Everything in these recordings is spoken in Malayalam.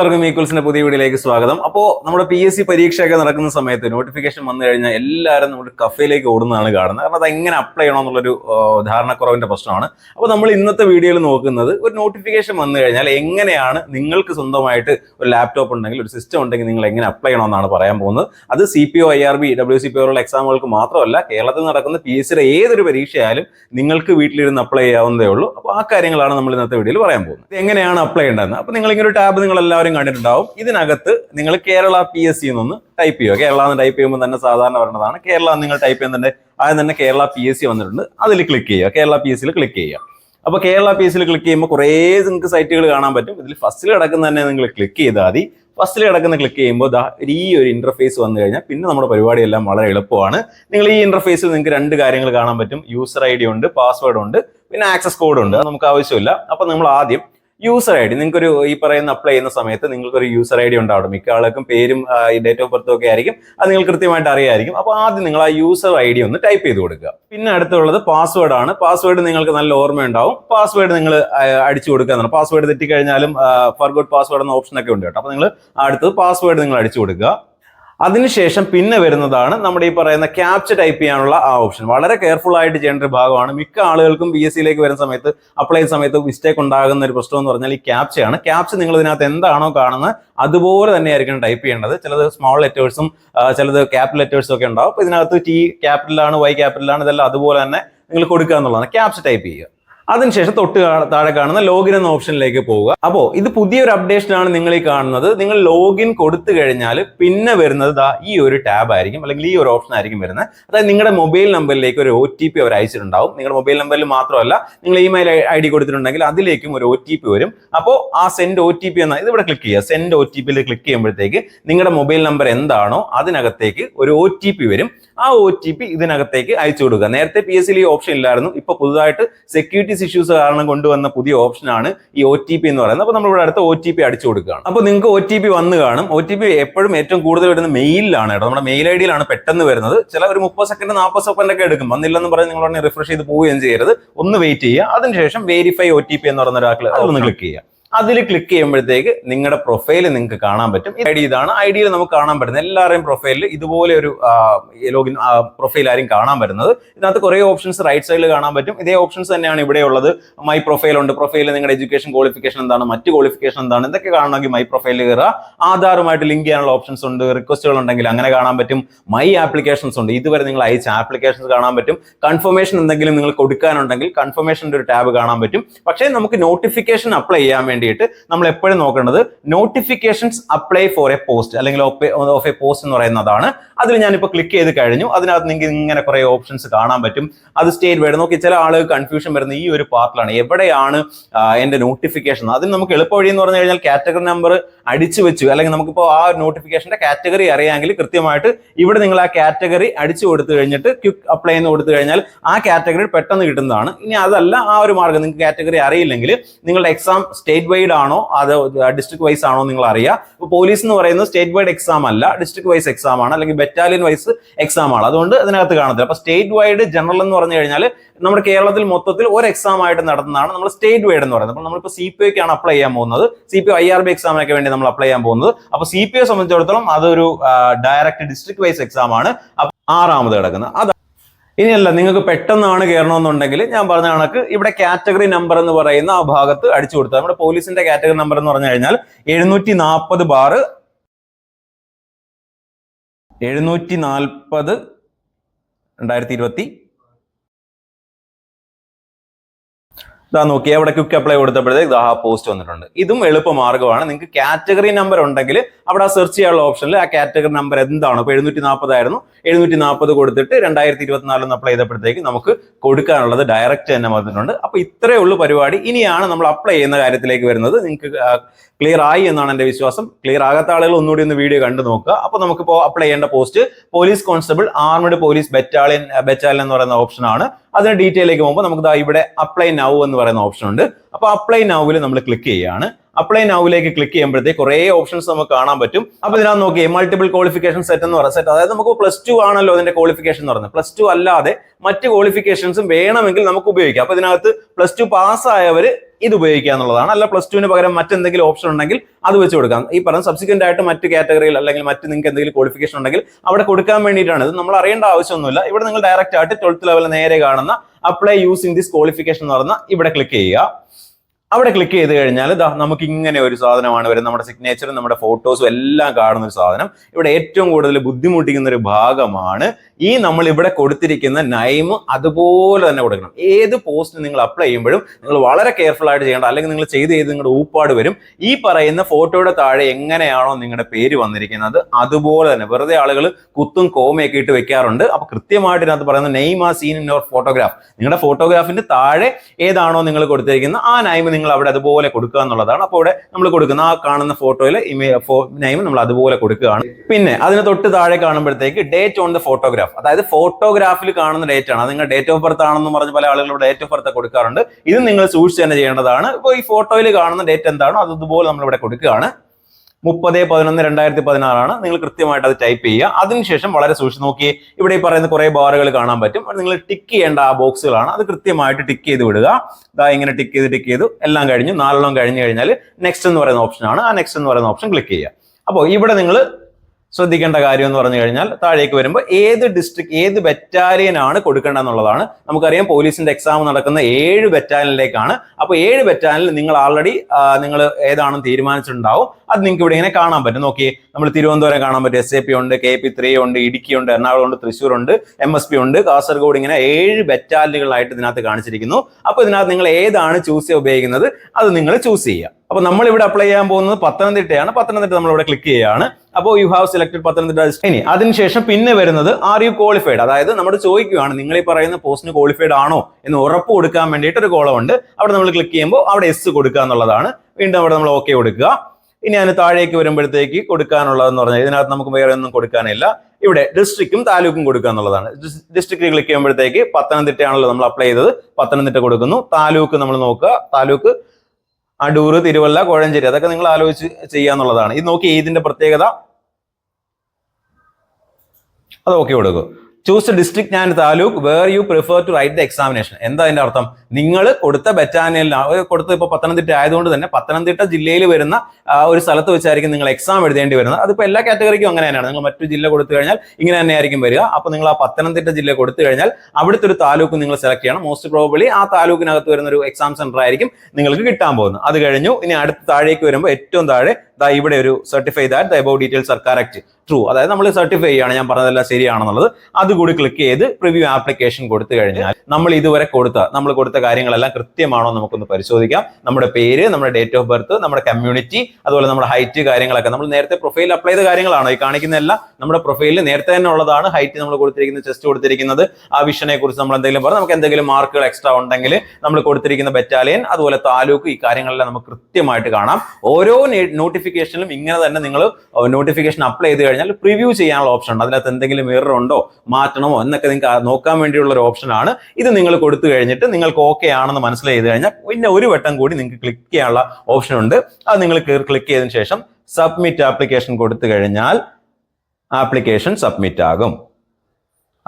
എല്ലാവർക്കും ഈക്വൽസിന്റെ പുതിയ വീഡിയോയിലേക്ക് സ്വാഗതം. അപ്പോ നമ്മുടെ പി എസ് സി പരീക്ഷയൊക്കെ നടക്കുന്ന സമയത്ത് നോട്ടിഫിക്കേഷൻ വന്നു കഴിഞ്ഞാൽ എല്ലാവരും നമ്മുടെ കഫയിലേക്ക് ഓടുന്നതാണ് കാണുന്നത്. കാരണം അത് എങ്ങനെ അപ്ലൈ ചെയ്യണം എന്നുള്ളൊരു ആ, ധാരണക്കുറവിന്റെ പ്രശ്നമാണ്. അപ്പോൾ നമ്മൾ ഇന്നത്തെ വീഡിയോയിൽ നോക്കുന്നത് ഒരു നോട്ടിഫിക്കേഷൻ വന്നു കഴിഞ്ഞാൽ എങ്ങനെയാണ് നിങ്ങൾക്ക് സ്വന്തമായിട്ട് ഒരു ലാപ്ടോപ്പ് ഉണ്ടെങ്കിൽ ഒരു സിസ്റ്റം ഉണ്ടെങ്കിൽ നിങ്ങൾ എങ്ങനെ അപ്ലൈ ചെയ്യണമെന്നാണ് പറയാൻ പോകുന്നത്. അത് C P O I R B W C P O എക്സാമുകൾക്ക് മാത്രമല്ല കേരളത്തിൽ നടക്കുന്ന പി എസ് സിയുടെ ഏതൊരു പരീക്ഷയായാലും നിങ്ങൾക്ക് വീട്ടിലിരുന്ന് അപ്ലൈ ചെയ്യാവുന്നതേ ഉള്ളൂ. അപ്പോൾ ആ കാര്യങ്ങളാണ് നമ്മൾ ഇന്നത്തെ വീഡിയോയിൽ പറയാൻ പോകുന്നത്. എങ്ങനെയാണ് അപ്ലൈ ചെയ്യേണ്ടതെന്ന്? അപ്പോൾ നിങ്ങൾ ഇങ്ങനെ ഒരു ടാബ് നിങ്ങൾ എല്ലാവരും കണ്ടിട്ടുണ്ടാവും. ഇതിനകത്ത് നിങ്ങൾ കേരള പി എസ് സി എന്നൊന്ന് ടൈപ്പ് ചെയ്യുക. കേരള എന്ന് ടൈപ്പ് ചെയ്യുമ്പോൾ തന്നെ സാധാരണ വരുന്നതാണ് കേരള നിങ്ങൾ ടൈപ്പ് ചെയ്യുന്നുണ്ട്. ആദ്യം തന്നെ കേരള പി എസ് സി വന്നിട്ടുണ്ട്. അതിൽ ക്ലിക്ക് ചെയ്യുക. കേരള പി എസ് സിയിൽ ക്ലിക്ക് ചെയ്യുക. അപ്പോൾ കേരള പി എസ് സിയിൽ ക്ലിക്ക് ചെയ്യുമ്പോൾ കുറേ നിങ്ങൾക്ക് സൈറ്റുകൾ കാണാൻ പറ്റും. ഇതിൽ ഫസ്റ്റിൽ കിടക്കുന്ന തന്നെ നിങ്ങൾ ക്ലിക്ക് ചെയ്താൽ മതി. ഫസ്റ്റിൽ കിടക്കുന്ന ക്ലിക്ക് ചെയ്യുമ്പോൾ ഈ ഒരു ഇന്റർഫേസ് വന്നു കഴിഞ്ഞാൽ പിന്നെ നമ്മുടെ പരിപാടിയെല്ലാം വളരെ എളുപ്പമാണ്. നിങ്ങൾ ഈ ഇന്റർഫേസിൽ നിങ്ങൾക്ക് രണ്ട് കാര്യങ്ങൾ കാണാൻ പറ്റും. യൂസർ ഐ ഡി ഉണ്ട് പാസ്വേഡ് ഉണ്ട് പിന്നെ ആക്സസ് കോഡ് ഉണ്ട്. നമുക്ക് ആവശ്യമില്ല. അപ്പോൾ നമ്മൾ ആദ്യം യൂസർ ഐ ഡി. നിങ്ങൾക്കൊരു ഈ പറയുന്ന അപ്ലൈ ചെയ്യുന്ന സമയത്ത് നിങ്ങൾക്കൊരു യൂസർ ഐ ഡി ഉണ്ടാവും മിക്ക ആൾക്കും പേരും ഡേറ്റ് ഓഫ് ബർത്തും ഒക്കെ ആയിരിക്കും. അത് നിങ്ങൾ കൃത്യമായിട്ട് അറിയായിരിക്കും. അപ്പോൾ ആദ്യം നിങ്ങൾ ആ യൂസർ ഐ ഡി ഒന്ന് ടൈപ്പ് ചെയ്ത് കൊടുക്കുക. പിന്നെ അടുത്തുള്ളത് പാസ്വേഡ് ആണ്. പാസ്വേഡ് നിങ്ങൾക്ക് നല്ല ഓർമ്മയുണ്ടാവും പാസ്വേഡ് നിങ്ങൾ അടിച്ചു കൊടുക്കുക എന്നാണ്. പാസ്വേഡ് തെറ്റിക്കഴിഞ്ഞാലും ഫർഗോട്ട് പാസ്വേഡ് എന്ന ഓപ്ഷൻ ഒക്കെ ഉണ്ട് കേട്ടോ. അപ്പോൾ നിങ്ങൾ അടുത്തത് പാസ്വേഡ് നിങ്ങൾ അടിച്ചു കൊടുക്കുക. അതിനുശേഷം പിന്നെ വരുന്നതാണ് നമ്മുടെ ഈ പറയുന്ന ക്യാപ്ച ടൈപ്പ് ചെയ്യാനുള്ള ആ ഓപ്ഷൻ വളരെ കെയർഫുൾ ആയിട്ട് ചെയ്യേണ്ട ഒരു ഭാഗമാണ്. മിക്ക ആളുകൾക്കും പി എസ് സിയിലേക്ക് വരുന്ന സമയത്ത് അപ്ലൈ ചെയ്യുന്ന സമയത്ത് മിസ്റ്റേക്ക് ഉണ്ടാകുന്ന ഒരു പ്രശ്നം എന്ന് പറഞ്ഞാൽ ഈ ക്യാപ്ചയാണ് ക്യാപ്ച നിങ്ങൾ ഇതിനകത്ത് എന്താണോ കാണുന്നത് അതുപോലെ തന്നെയായിരിക്കും ടൈപ്പ് ചെയ്യേണ്ടത്. ചിലത് സ്മോൾ ലെറ്റേഴ്സും ചിലത് ക്യാപിറ്റൽ ലെറ്റേഴ്സും ഒക്കെ ഉണ്ടാവും. അപ്പോൾ ഇതിനകത്ത് ടി ക്യാപിറ്റലാണ് വൈ ക്യാപിറ്റലാണ് ഇതെല്ലാം അതുപോലെ തന്നെ നിങ്ങൾ കൊടുക്കുക എന്നുള്ളതാണ്. ക്യാപ്ച ടൈപ്പ് ചെയ്യുക. അതിനുശേഷം തൊട്ട് താഴെ കാണുന്ന ലോഗിൻ എന്ന ഓപ്ഷനിലേക്ക് പോവുക. അപ്പോൾ ഇത് പുതിയൊരു അപ്ഡേഷനാണ് നിങ്ങൾ ഈ കാണുന്നത്. നിങ്ങൾ ലോഗിൻ കൊടുത്തു കഴിഞ്ഞാൽ പിന്നെ വരുന്നത് ദാ ഈ ഒരു ടാബ് ആയിരിക്കും അല്ലെങ്കിൽ ഈ ഒരു ഓപ്ഷൻ ആയിരിക്കും വരുന്നത്. അതായത് നിങ്ങളുടെ മൊബൈൽ നമ്പറിലേക്ക് ഒരു ഒ ടി പി അവർ അയച്ചിട്ടുണ്ടാവും. നിങ്ങളുടെ മൊബൈൽ നമ്പറിൽ മാത്രമല്ല നിങ്ങൾ ഇമെയിൽ ഐ ഡി കൊടുത്തിട്ടുണ്ടെങ്കിൽ അതിലേക്കും ഒരു ഒ ടി പി വരും. അപ്പോൾ ആ സെൻഡ് ഒ ടി പി എന്ന ഇതിവിടെ ക്ലിക്ക് ചെയ്യുക. സെൻഡ് ഒ ടി പിയിൽ ക്ലിക്ക് ചെയ്യുമ്പോഴത്തേക്ക് നിങ്ങളുടെ മൊബൈൽ നമ്പർ എന്താണോ അതിനകത്തേക്ക് ഒരു ഒ ടി പി വരും. ആ ഒ ടി പി ഇതിനകത്തേക്ക് അയച്ചു കൊടുക്കുക. നേരത്തെ പി എസ് സിയിൽ ഈ ഓപ്ഷൻ ഇല്ലായിരുന്നു. ഇപ്പൊ പുതുതായിട്ട് സെക്യൂരിറ്റീസ് ഇഷ്യൂസ് കാരണം കൊണ്ടുവന്ന പുതിയ ഓപ്ഷനാണ് ഈ ഒ ടി പി എന്ന് പറയുന്നത്. അപ്പോൾ നമ്മൾ ഇവിടെ അടുത്ത ഒ ടി പി അടിച്ചു കൊടുക്കുകയാണ്. അപ്പോൾ നിങ്ങൾക്ക് ഒ ടി പി വന്ന് കാണും. ഒ ടി പി എപ്പോഴും ഏറ്റവും കൂടുതൽ വരുന്നത് മെയിലിലാണ് കേട്ടോ. നമ്മുടെ മെയിൽ ഐ ഡിയിലാണ് പെട്ടെന്ന് വരുന്നത്. ചില ഒരു മുപ്പത് സെക്കൻഡ് നാൽപ്പത് സെക്കൻഡ് ഒക്കെ എടുക്കും. വന്നില്ലെന്ന് പറഞ്ഞ് നിങ്ങൾ റിഫ്രഷ് ചെയ്ത് പോവുകയും ചെയ്യരുത്. ഒന്ന് വെയിറ്റ് ചെയ്യുക. അതിനുശേഷം വെരിഫൈ ഒ ടി പി എന്ന് പറയുന്ന ഒരാൾ അതൊന്ന് ക്ലിക്ക് ചെയ്യുക. അതിൽ ക്ലിക്ക് ചെയ്യുമ്പോഴത്തേക്ക് നിങ്ങളുടെ പ്രൊഫൈൽ നിങ്ങൾക്ക് കാണാൻ പറ്റും. ഐ ഡി ഇതാണ്. ഐ ഡിയിൽ നമുക്ക് കാണാൻ പറ്റുന്നത്. എല്ലാവരുടെയും പ്രൊഫൈലിൽ ഇതുപോലെ ഒരു ലോഗിൻ പ്രൊഫൈൽ ആരും കാണാൻ വരുന്നത് ഇതിനകത്ത് കുറേ ഓപ്ഷൻസ് റൈറ്റ് സൈഡിൽ കാണാൻ പറ്റും. ഇതേ ഓപ്ഷൻസ് തന്നെയാണ് ഇവിടെ ഉള്ളത്. മൈ പ്രൊഫൈൽ ഉണ്ട്. പ്രൊഫൈലിൽ നിങ്ങളുടെ എഡ്യൂക്കേഷൻ ക്വാളിഫിക്കേഷൻ എന്താണ്? മറ്റ് ക്വാളിഫിക്കേഷൻ എന്താണ്? ഇതൊക്കെ കാണണമെങ്കിൽ മൈ പ്രൊഫൈലിൽ കയറുക ആധാറുമായിട്ട് ലിങ്ക് ചെയ്യാനുള്ള ഓപ്ഷൻസ് ഉണ്ട്. റിക്വസ്റ്റുകൾ ഉണ്ടെങ്കിൽ അങ്ങനെ കാണാൻ പറ്റും. മൈ ആപ്ലിക്കേഷൻസ് ഉണ്ട്. ഇതുവരെ നിങ്ങൾ അയച്ച ആപ്ലിക്കേഷൻസ് കാണാൻ പറ്റും. കൺഫർമേഷൻ എന്തെങ്കിലും നിങ്ങൾ കൊടുക്കാനുണ്ടെങ്കിൽ കൺഫർമേഷന്റെ ഒരു ടാബ് കാണാൻ പറ്റും. പക്ഷേ നമുക്ക് നോട്ടിഫിക്കേഷൻ അപ്ലൈ ചെയ്യാൻ വേണ്ടിയിട്ട് നമ്മൾ എപ്പോഴും നോക്കേണ്ടത് notifications apply for a post അല്ലെങ്കിൽ ഓഫ് എ പോസ്റ്റ് എന്ന് പറയുന്നതാണ്. അതിൽ ഞാനിപ്പോൾ ക്ലിക്ക് ചെയ്ത് കഴിഞ്ഞു. അതിനകത്ത് നിങ്ങൾക്ക് ഇങ്ങനെ കുറേ ഓപ്ഷൻസ് കാണാൻ പറ്റും. അത് സ്റ്റേറ്റ് വൈഡ് നോക്കി ചില ആളുകൾ കൺഫ്യൂഷൻ വരുന്ന ഈ ഒരു പാർട്ടിലാണ് എവിടെയാണ് എന്റെ നോട്ടിഫിക്കേഷൻ അതിന് നമുക്ക് എളുപ്പവഴി എന്ന് പറഞ്ഞു കഴിഞ്ഞാൽ കാറ്റഗറി നമ്പർ അടിച്ചു വെച്ചു. അല്ലെങ്കിൽ നമുക്കിപ്പോൾ ആ നോട്ടിഫിക്കേഷന്റെ കാറ്റഗറി അറിയാമെങ്കിൽ കൃത്യമായിട്ട് ഇവിടെ നിങ്ങൾ ആ കാറ്റഗറി അടിച്ചു കൊടുത്തു കഴിഞ്ഞിട്ട് ക്വിക്ക് അപ്ലൈ എന്ന് കൊടുത്തു കഴിഞ്ഞാൽ ആ കാറ്റഗറി പെട്ടെന്ന് കിട്ടുന്നതാണ്. ഇനി അതല്ല ആ ഒരു മാർഗം. നിങ്ങൾക്ക് കാറ്റഗറി അറിയില്ലെങ്കിൽ നിങ്ങളുടെ എക്സാം സ്റ്റേറ്റ് വൈഡ് ആണോ? അത് ഡിസ്ട്രിക്ട് വൈസ് ആണോ നിങ്ങൾ അറിയുക ഇപ്പോൾ പോലീസ് എന്ന് പറയുന്നത് സ്റ്റേറ്റ് വൈഡ് എക്സാം അല്ല ഡിസ്ട്രിക്ട് വൈസ് എക്സാം ആണ്. അല്ലെങ്കിൽ ബറ്റാലിയൻ വൈസ് എക്സാം ആണ്. അതുകൊണ്ട് അതിനകത്ത് കാണത്തില്ല. അപ്പോൾ സ്റ്റേറ്റ് വൈഡ് ജനറൽ എന്ന് പറഞ്ഞു കഴിഞ്ഞാൽ നമ്മുടെ കേരളത്തിൽ മൊത്തത്തിൽ ഒരു എക്സാം ആയിട്ട് നടത്തുന്നതാണ് നമ്മൾ സ്റ്റേറ്റ് വൈഡ് എന്ന് പറയുന്നത്. അപ്പോൾ നമ്മളിപ്പോൾ സി പി ഒക്കെയാണ് അപ്ലൈ ചെയ്യാൻ പോകുന്നത്. C P I R B എക്സാമിനൊക്കെ വേണ്ടി നമ്മൾ അപ്ലൈ ചെയ്യാൻ പോകുന്നത്. അപ്പോൾ സി പി ഒ സംബന്ധിച്ചിടത്തോളം അതൊരു ഡയറക്റ്റ് ഡിസ്ട്രിക്ട് വൈസ് എക്സാം ആണ്. ആറാമത് കിടക്കുന്നത്. അത് ഇനിയല്ല നിങ്ങൾക്ക് പെട്ടെന്നാണ് കയറണമെന്നുണ്ടെങ്കിൽ ഞാൻ പറഞ്ഞ കണക്ക് ഇവിടെ കാറ്റഗറി നമ്പർ എന്ന് പറയുന്ന ആ ഭാഗത്ത് അടിച്ചു കൊടുത്താൽ നമ്മുടെ പോലീസിന്റെ കാറ്റഗറി നമ്പർ എന്ന് പറഞ്ഞു കഴിഞ്ഞാൽ എഴുന്നൂറ്റി നാൽപ്പത് ബാറ് എഴുന്നൂറ്റി നാൽപ്പത് രണ്ടായിരത്തി ഇരുപത്തി ഇതാ നോക്കി അവിടെ ക്വിക്ക് അപ്ലൈ കൊടുത്തപ്പോഴത്തേക്ക് ആ പോസ്റ്റ് വന്നിട്ടുണ്ട്. ഇതും എളുപ്പ മാർഗമാണ്. നിങ്ങൾക്ക് കാറ്റഗറി നമ്പർ ഉണ്ടെങ്കിൽ അവിടെ ആ സെർച്ച് ചെയ്യാനുള്ള ഓപ്ഷനിൽ ആ കാറ്റഗറി നമ്പർ എന്താണ്? ഇപ്പോൾ എഴുന്നൂറ്റി നാൽപ്പതായിരുന്നു എഴുന്നൂറ്റി നാൽപ്പത് കൊടുത്തിട്ട് രണ്ടായിരത്തി ഇരുപത്തിനാലിൽ അപ്ലൈ ചെയ്തപ്പോഴത്തേക്ക് നമുക്ക് കൊടുക്കാനുള്ളത് ഡയറക്റ്റ് തന്നെ വന്നിട്ടുണ്ട്. അപ്പോൾ ഇത്രയേ ഉള്ളൂ പരിപാടി. ഇനിയാണ് നമ്മൾ അപ്ലൈ ചെയ്യുന്ന കാര്യത്തിലേക്ക് വരുന്നത്. നിങ്ങൾക്ക് ക്ലിയർ ആയി എന്നാണ് എന്റെ വിശ്വാസം. ക്ലിയർ ആകാത്ത ആളുകൾ ഒന്നുകൂടി ഒന്ന് വീഡിയോ കണ്ടു നോക്കുക. അപ്പോൾ നമുക്കിപ്പോൾ അപ്ലൈ ചെയ്യേണ്ട post police constable armed police battalion battalion എന്ന് പറയുന്ന ഓപ്ഷനാണ് അതിന് ഡീറ്റെയിലേക്ക് പോകുമ്പോൾ നമുക്ക് ഇവിടെ അപ്ലൈ നൗ എന്ന് പറയുന്ന ഓപ്ഷൻ ഉണ്ട്. അപ്പോൾ അപ്ലൈ നൗവിൽ നമ്മൾ ക്ലിക്ക് ചെയ്യുകയാണ് അപ്ലൈ നൗവിലേക്ക് ക്ലിക്ക് ചെയ്യുമ്പോഴത്തേക്ക് കുറേ ഓപ്ഷൻസ് നമുക്ക് കാണാൻ പറ്റും. അപ്പോൾ ഇതിനകത്ത് നോക്കി മൾട്ടിപ്പിൾ ക്വാളിഫിക്കേഷൻ സെറ്റ് എന്ന് പറയുന്ന സെറ്റ് അതായത് നമുക്ക് പ്ലസ് ടു ആണല്ലോ അതിന്റെ ക്വാളിഫിക്കേഷൻ എന്ന് പറയുന്നത്. പ്ലസ് ടു അല്ലാതെ മറ്റ് ക്വാളിഫിക്കേഷൻസും വേണമെങ്കിൽ നമുക്ക് ഉപയോഗിക്കാം. അപ്പോൾ ഇതിനകത്ത് പ്ലസ് ടു പാസ്സായവർ ഇത് ഉപയോഗിക്കുക എന്നുള്ളതാണ്. അല്ല പ്ലസ് ടുവിന് പകരം മറ്റെന്തെങ്കിലും ഓപ്ഷൻ ഉണ്ടെങ്കിൽ അത് വെച്ച് കൊടുക്കാം. ഈ പറഞ്ഞ സബ്സിക്വന്റ് ആയിട്ട് മറ്റ് കാറ്റഗറിയിൽ അല്ലെങ്കിൽ മറ്റ് നിങ്ങൾക്ക് എന്തെങ്കിലും ക്വാളിഫിക്കേഷൻ ഉണ്ടെങ്കിൽ അവിടെ കൊടുക്കാൻ വേണ്ടിയിട്ടാണ്. ഇത് നമ്മൾ അറിയേണ്ട ആവശ്യമൊന്നുമില്ല. ഇവിടെ നിങ്ങൾ ഡയറക്റ്റ് ആയിട്ട് ട്വൽത്ത് ലെവൽ നേരെ കാണുന്ന അപ്ലൈ യൂസിങ് ദിസ് ക്വാളിഫിക്കേഷൻ എന്ന് പറഞ്ഞാൽ ഇവിടെ ക്ലിക്ക് ചെയ്യുക. അവിടെ ക്ലിക്ക് ചെയ്ത് കഴിഞ്ഞാൽ നമുക്ക് ഇങ്ങനെ ഒരു സാധനമാണ് വരുന്നത്. നമ്മുടെ സിഗ്നേച്ചറും നമ്മുടെ ഫോട്ടോസും എല്ലാം കാണുന്ന ഒരു സാധനം. ഇവിടെ ഏറ്റവും കൂടുതൽ ബുദ്ധിമുട്ടിക്കുന്ന ഒരു ഭാഗമാണ് ഈ നമ്മൾ ഇവിടെ കൊടുത്തിരിക്കുന്ന നൈം അതുപോലെ തന്നെ കൊടുക്കണം. ഏത് പോസ്റ്റ് നിങ്ങൾ അപ്ലൈ ചെയ്യുമ്പോഴും നിങ്ങൾ വളരെ കെയർഫുൾ ആയിട്ട് ചെയ്യേണ്ട അല്ലെങ്കിൽ നിങ്ങൾ ചെയ്ത് ചെയ്ത് നിങ്ങളുടെ ഊപ്പാട് വരും. ഈ പറയുന്ന ഫോട്ടോയുടെ താഴെ എങ്ങനെയാണോ നിങ്ങളുടെ പേര് വന്നിരിക്കുന്നത് അതുപോലെ തന്നെ വെറുതെ ആളുകൾ കുത്തും കോമയൊക്കെ ഇട്ട് വെക്കാറുണ്ട്. അപ്പൊ കൃത്യമായിട്ട് ഇതിനകത്ത് പറയുന്ന നെയിം ആ സീൻ ഇൻ യുവർ ഫോട്ടോഗ്രാഫ് നിങ്ങളുടെ ഫോട്ടോഗ്രാഫിന്റെ താഴെ ഏതാണോ നിങ്ങൾ കൊടുത്തിരിക്കുന്നത് ആ നൈം നിങ്ങൾ അവിടെ അതുപോലെ കൊടുക്കുക എന്നുള്ളതാണ്. അപ്പോൾ ഇവിടെ നമ്മൾ കൊടുക്കുന്ന ആ കാണുന്ന ഫോട്ടോയിൽ നെയിം നമ്മൾ അതുപോലെ കൊടുക്കുകയാണ്. പിന്നെ അതിന് തൊട്ട് താഴെ കാണുമ്പോഴത്തേക്ക് ഡേറ്റ് ഓൺ ദ ഫോട്ടോഗ്രാഫ് അതായത് ഫോട്ടോഗ്രാഫിൽ കാണുന്ന ഡേറ്റ് ആണ്. നിങ്ങൾ ഡേറ്റ് ഓഫ് ബർത്ത് ആണെന്ന് പറഞ്ഞ് പല ആളുകളും ഡേറ്റ് ഓഫ് ബർത്ത് കൊടുക്കാറുണ്ട്. ഇത് നിങ്ങൾ സൂക്ഷിച്ച് തന്നെ ചെയ്യേണ്ടതാണ്. ഇപ്പോൾ ഈ ഫോട്ടോയിൽ കാണുന്ന ഡേറ്റ് എന്താണോ അത് ഇതുപോലെ നമ്മൾ ഇവിടെ കൊടുക്കുകയാണ്. മുപ്പത് പതിനൊന്ന് രണ്ടായിരത്തി പതിനാറാണ് നിങ്ങൾ കൃത്യമായിട്ട് അത് ടൈപ്പ് ചെയ്യുക. അതിനുശേഷം വളരെ സൂക്ഷിച്ച് നോക്കി. ഇവിടെ ഈ പറയുന്ന കുറേ ബാറുകൾ കാണാൻ പറ്റും. നിങ്ങൾ ടിക്ക് ചെയ്യേണ്ട ആ ബോക്സുകളാണ് അത് കൃത്യമായിട്ട് ടിക്ക് ചെയ്ത് വിടുക. ഇതാ ഇങ്ങനെ ടിക്ക് ചെയ്ത് ടിക്ക് ചെയ്തു എല്ലാം കഴിഞ്ഞു. നാലെണ്ണം കഴിഞ്ഞു കഴിഞ്ഞാൽ നെക്സ്റ്റ് എന്ന് പറയുന്ന ഓപ്ഷനാണ് ആ നെക്സ്റ്റ് എന്ന് പറയുന്ന ഓപ്ഷൻ ക്ലിക്ക് ചെയ്യുക. അപ്പോൾ ഇവിടെ നിങ്ങൾ ശ്രദ്ധിക്കേണ്ട കാര്യം എന്ന് പറഞ്ഞു കഴിഞ്ഞാൽ താഴേക്ക് വരുമ്പോൾ ഏത് ഡിസ്ട്രിക്ട് ഏത് ബറ്റാലിയൻ ആണ് കൊടുക്കേണ്ടതെന്നുള്ളതാണ്. നമുക്കറിയാം പോലീസിന്റെ എക്സാം നടക്കുന്ന ഏഴ് ബറ്റാലിയനിലേക്കാണ് അപ്പോൾ ഏഴ് ബറ്റാലിയനിൽ നിങ്ങൾ ആൾറെഡി നിങ്ങൾ ഏതാണെന്ന് തീരുമാനിച്ചിട്ടുണ്ടാവും. അത് നിങ്ങൾക്ക് ഇവിടെ ഇങ്ങനെ കാണാൻ പറ്റും. നോക്കി നമ്മൾ തിരുവനന്തപുരം കാണാൻ പറ്റും. എസ് എ പി ഉണ്ട് കെ പി ത്രീ ഉണ്ട് ഇടുക്കി ഉണ്ട് എറണാകുളം ഉണ്ട് തൃശ്ശൂർ ഉണ്ട് എം എസ് പി ഉണ്ട്. കാസർഗോഡ് ഇങ്ങനെ ഏഴ് ബറ്റാലിയനുകളായിട്ട് ഇതിനകത്ത് കാണിച്ചിരിക്കുന്നു. അപ്പോൾ ഇതിനകത്ത് നിങ്ങൾ ഏതാണ് ചൂസ് ചെയ്യാൻ ഉപയോഗിക്കുന്നത് അത് നിങ്ങൾ ചൂസ് ചെയ്യുക. അപ്പൊ നമ്മൾ ഇവിടെ അപ്ലൈ ചെയ്യാൻ പോകുന്നത് പത്തനംതിട്ടയാണ്. പത്തനംതിട്ട നമ്മൾ ഇവിടെ ക്ലിക്ക് ചെയ്യുകയാണ്. അപ്പോൾ യു ഹാവ് സെലക്ടഡ് പത്തനംതിട്ട ഇനി അതിനുശേഷം പിന്നെ വരുന്നത് ആർ യു ക്വാളിഫൈഡ് അതായത് നമ്മൾ ചോദിക്കുകയാണ് നിങ്ങൾ ഈ പറയുന്ന പോസ്റ്റിന് ക്വാളിഫൈഡ് ആണോ എന്ന് ഉറപ്പ് കൊടുക്കാൻ വേണ്ടിയിട്ട് ഒരു കോളം ഉണ്ട്. അവിടെ നമ്മൾ ക്ലിക്ക് ചെയ്യുമ്പോൾ അവിടെ എസ് കൊടുക്കുക എന്നുള്ളതാണ്. വീണ്ടും അവിടെ നമ്മൾ ഓക്കെ കൊടുക്കുക. ഇനി അതിന് താഴേക്ക് വരുമ്പോഴത്തേക്ക് കൊടുക്കാനുള്ളതെന്ന് പറഞ്ഞാൽ ഇതിനകത്ത് നമുക്ക് വേറെ ഒന്നും കൊടുക്കാനില്ല. ഇവിടെ ഡിസ്ട്രിക്റ്റും താലൂക്കും കൊടുക്കുക എന്നുള്ളതാണ്. ഡിസ്ട്രിക്റ്റ് ക്ലിക്ക് ചെയ്യുമ്പോഴത്തേക്ക് പത്തനംതിട്ടയാണല്ലോ നമ്മൾ അപ്ലൈ ചെയ്തത്. പത്തനംതിട്ട കൊടുക്കുന്നു. താലൂക്ക് നമ്മൾ നോക്കുക. താലൂക്ക് അടൂർ തിരുവല്ല കോഴഞ്ചേരി. അതൊക്കെ നിങ്ങൾ ആലോചിച്ച് ചെയ്യാന്നുള്ളതാണ് ഇത് നോക്കി ഏതിന്റെ പ്രത്യേകത? അത് ഓക്കെ കൊടുക്കും. Choose district and taluk where you prefer to write the examination എന്താ അതിന്റെ അർത്ഥം? നിങ്ങൾ കൊടുത്ത ബറ്റാനിയലിന് കൊടുത്ത ഇപ്പോൾ പത്തനംതിട്ട ആയതുകൊണ്ട് തന്നെ പത്തനംതിട്ട ജില്ലയിൽ വരുന്ന ഒരു സ്ഥലത്ത് വെച്ചായിരിക്കും നിങ്ങൾ എക്സാം എഴുതേണ്ടി വരുന്നത്. അതിപ്പോൾ എല്ലാ കാറ്റഗറിക്കും അങ്ങനെ തന്നെയാണ്. നിങ്ങൾ മറ്റു ജില്ല കൊടുത്തു കഴിഞ്ഞാൽ ഇങ്ങനെ തന്നെ ആയിരിക്കും വരിക. അപ്പോൾ നിങ്ങൾ ആ പത്തനംതിട്ട ജില്ല കൊടുത്തു കഴിഞ്ഞാൽ അവിടുത്തെ ഒരു താലൂക്ക് നിങ്ങൾ സെലക്ട് ചെയ്യണം. മോസ്റ്റ് പ്രോബബ്ലി ആ താലൂക്കിനകത്ത് വരുന്ന ഒരു എക്സാം സെന്റർ ആയിരിക്കും നിങ്ങൾക്ക് കിട്ടാൻ പോകുന്നത്. അത് കഴിഞ്ഞു. ഇനി അടുത്ത താഴേക്ക് വരുമ്പോൾ ഏറ്റവും താഴെ ദാ ഇവിടെ ഒരു certify that the above details are correct true അതായത് നമ്മൾ സർട്ടിഫൈ ചെയ്യാണ് ഞാൻ പറഞ്ഞതെല്ലാം ശരിയാണെന്നുള്ളത്. അതുകൂടി ക്ലിക്ക് ചെയ്ത് പ്രിവ്യൂ ആപ്ലിക്കേഷൻ കൊടുത്തു കഴിഞ്ഞാൽ നമ്മൾ ഇതുവരെ കൊടുത്ത നമ്മൾ കൊടുത്ത കാര്യങ്ങളെല്ലാം കൃത്യമാണോ നമുക്കൊന്ന് പരിശോധിക്കാം. നമ്മുടെ പേര് നമ്മുടെ ഡേറ്റ് ഓഫ് ബർത്ത് നമ്മുടെ കമ്മ്യൂണിറ്റി അതുപോലെ നമ്മുടെ ഹൈറ്റ് കാര്യങ്ങളൊക്കെ. നമ്മൾ നേരത്തെ പ്രൊഫൈൽ അപ്ലൈ ചെയ്ത കാര്യങ്ങളാണോ? ഈ കാണിക്കുന്ന എല്ലാം നമ്മുടെ പ്രൊഫൈലിൽ നേരത്തെ തന്നെ ഉള്ളതാണ് ഹൈറ്റ് നമ്മൾ കൊടുത്തിരിക്കുന്നത് ചെസ്റ്റ് കൊടുത്തിരിക്കുന്നത്. ആ വിഷനെ കുറിച്ച് നമ്മൾ എന്തെങ്കിലും പറഞ്ഞു നമുക്ക് എന്തെങ്കിലും മാർക്കുകൾ എക്സ്ട്രാ ഉണ്ടെങ്കിൽ നമ്മൾ കൊടുത്തിരിക്കുന്ന ബറ്റാലിയൻ അതുപോലെ താലൂക്ക് ഈ കാര്യങ്ങളെല്ലാം നമുക്ക് കൃത്യമായിട്ട് കാണാം. ഓരോ നോട്ടിഫിക്കേഷനിലും ഇങ്ങനെ തന്നെ നിങ്ങൾ നോട്ടിഫിക്കേഷൻ അപ്ലൈ ചെയ്ത് കഴിഞ്ഞാൽ പ്രിവ്യൂ ചെയ്യാനുള്ള ഓപ്ഷൻ ഉണ്ട്. അതിനകത്ത് എന്തെങ്കിലും എറർ ഉണ്ടോ മാറ്റണമോ എന്നൊക്കെ നിങ്ങൾക്ക് നോക്കാൻ വേണ്ടിയുള്ള ഒരു ഓപ്ഷനാണ് ഇത് നിങ്ങൾ കൊടുത്തു കഴിഞ്ഞിട്ട് നിങ്ങൾക്ക് ഓക്കെ ആണെന്ന് മനസ്സിലായി ചെയ്ത് കഴിഞ്ഞാൽ പിന്നെ ഒരു വട്ടം കൂടി നിങ്ങൾക്ക് ക്ലിക്ക് ചെയ്യാനുള്ള ഓപ്ഷൻ ഉണ്ട്. അത് നിങ്ങൾ ക്ലിക്ക് ചെയ്തതിനു ശേഷം സബ്മിറ്റ് ആപ്ലിക്കേഷൻ കൊടുത്തു കഴിഞ്ഞാൽ ആപ്ലിക്കേഷൻ സബ്മിറ്റ് ആകും.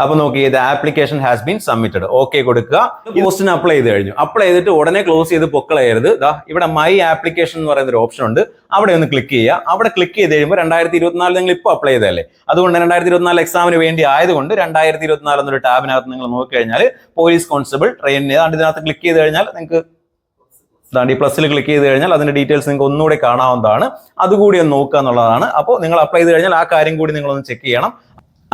അപ്പൊ നോക്കി ഇത് application has been submitted okay കൊടുക്കുക. പോസ്റ്റിന് അപ്ലൈ ചെയ്ത് കഴിഞ്ഞു. അപ്ലൈ ചെയ്തിട്ട് ഉടനെ ക്ലോസ് ചെയ്ത് പൊക്കളയരുത്. ദാ ഇവിടെ മൈ ആപ്ലിക്കേഷൻ എന്ന് പറയുന്ന ഒരു ഓപ്ഷൻ ഉണ്ട്. അവിടെ ഒന്ന് ക്ലിക്ക് ചെയ്യുക. അവിടെ ക്ലിക്ക് ചെയ്ത് കഴിയുമ്പോൾ രണ്ടായിരത്തി ഇരുപത്തിനാല് നിങ്ങൾ ഇപ്പോൾ അപ്ലൈ ചെയ്തല്ലേ അതുകൊണ്ട് രണ്ടായിരത്തി ഇരുപത്തിനാല് എക്സാമിന് വേണ്ടി ആയതുകൊണ്ട് രണ്ടായിരത്തി ഇരുപത്തിനാല് എന്നൊരു ടാബിനകത്ത് നിങ്ങൾ നോക്കിക്കഴിഞ്ഞാൽ പോലീസ് കോൺസ്റ്റബിൾ ട്രെയിൻ ഏതാണ്ട് ഇതിനകത്ത് ക്ലിക്ക് ചെയ്ത് കഴിഞ്ഞാൽ നിങ്ങൾക്ക് ഈ പ്ലസ്സിൽ ക്ലിക്ക് ചെയ്ത് കഴിഞ്ഞാൽ അതിന്റെ ഡീറ്റെയിൽസ് നിങ്ങൾക്ക് ഒന്നുകൂടെ കാണാവുന്നതാണ്. അതുകൂടി ഒന്ന് നോക്കുക എന്നുള്ളതാണ്. അപ്പോൾ നിങ്ങൾ അപ്ലൈ ചെയ്ത് കഴിഞ്ഞാൽ ആ കാര്യം കൂടി നിങ്ങളൊന്ന് ചെക്ക് ചെയ്യണം.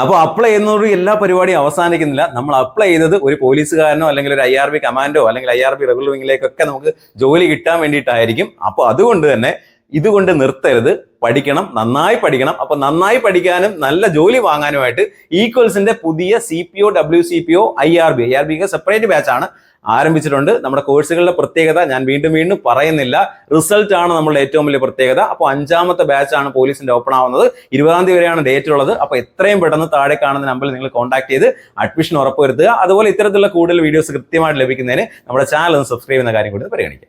അപ്പോൾ അപ്ലൈ ചെയ്യുന്നതോട് എല്ലാ പരിപാടിയും അവസാനിക്കുന്നില്ല. നമ്മൾ അപ്ലൈ ചെയ്തത് ഒരു പോലീസുകാരനോ അല്ലെങ്കിൽ ഒരു ഐ ആർ ബി കമാൻഡോ അല്ലെങ്കിൽ ഐ ആർ ബി റെഗുലർ വിങ്ങിലേക്കൊക്കെ നമുക്ക് ജോലി കിട്ടാൻ വേണ്ടിയിട്ടായിരിക്കും. അപ്പോൾ അതുകൊണ്ട് തന്നെ ഇതുകൊണ്ട് നിർത്തരുത്. പഠിക്കണം നന്നായി പഠിക്കണം. അപ്പൊ നന്നായി പഠിക്കാനും നല്ല ജോലി വാങ്ങാനുമായിട്ട് ഈക്വൽസിന്റെ പുതിയ C P O W C P O I R B I R B separate ബാച്ചാണ് ആരംഭിച്ചിട്ടുണ്ട്. നമ്മുടെ കോഴ്സുകളുടെ പ്രത്യേകത ഞാൻ വീണ്ടും വീണ്ടും പറയുന്നില്ല. റിസൾട്ട് ആണ് നമ്മളുടെ ഏറ്റവും വലിയ പ്രത്യേകത. അപ്പോൾ അഞ്ചാമത്തെ ബാച്ച് ആണ് പോലീസിന്റെ ഓപ്പൺ ആവുന്നത്. ഇരുപതാം തീയതി വരെയാണ് ഡേറ്റ് ഉള്ളത്. അപ്പോൾ എത്രയും പെട്ടെന്ന് താഴെ കാണുന്ന നമ്പറിൽ നിങ്ങൾ കോൺടാക്ട് ചെയ്ത് അഡ്മിഷൻ ഉറപ്പുവരുത്തുക. അതുപോലെ ഇത്തരത്തിലുള്ള കൂടുതൽ വീഡിയോസ് കൃത്യമായിട്ട് ലഭിക്കുന്നതിന് നമ്മുടെ ചാനൽ ഒന്ന് സബ്സ്ക്രൈബ് ചെയ്യുന്ന കാര്യം കൂടി ഒന്ന് പരിഗണിക്കുക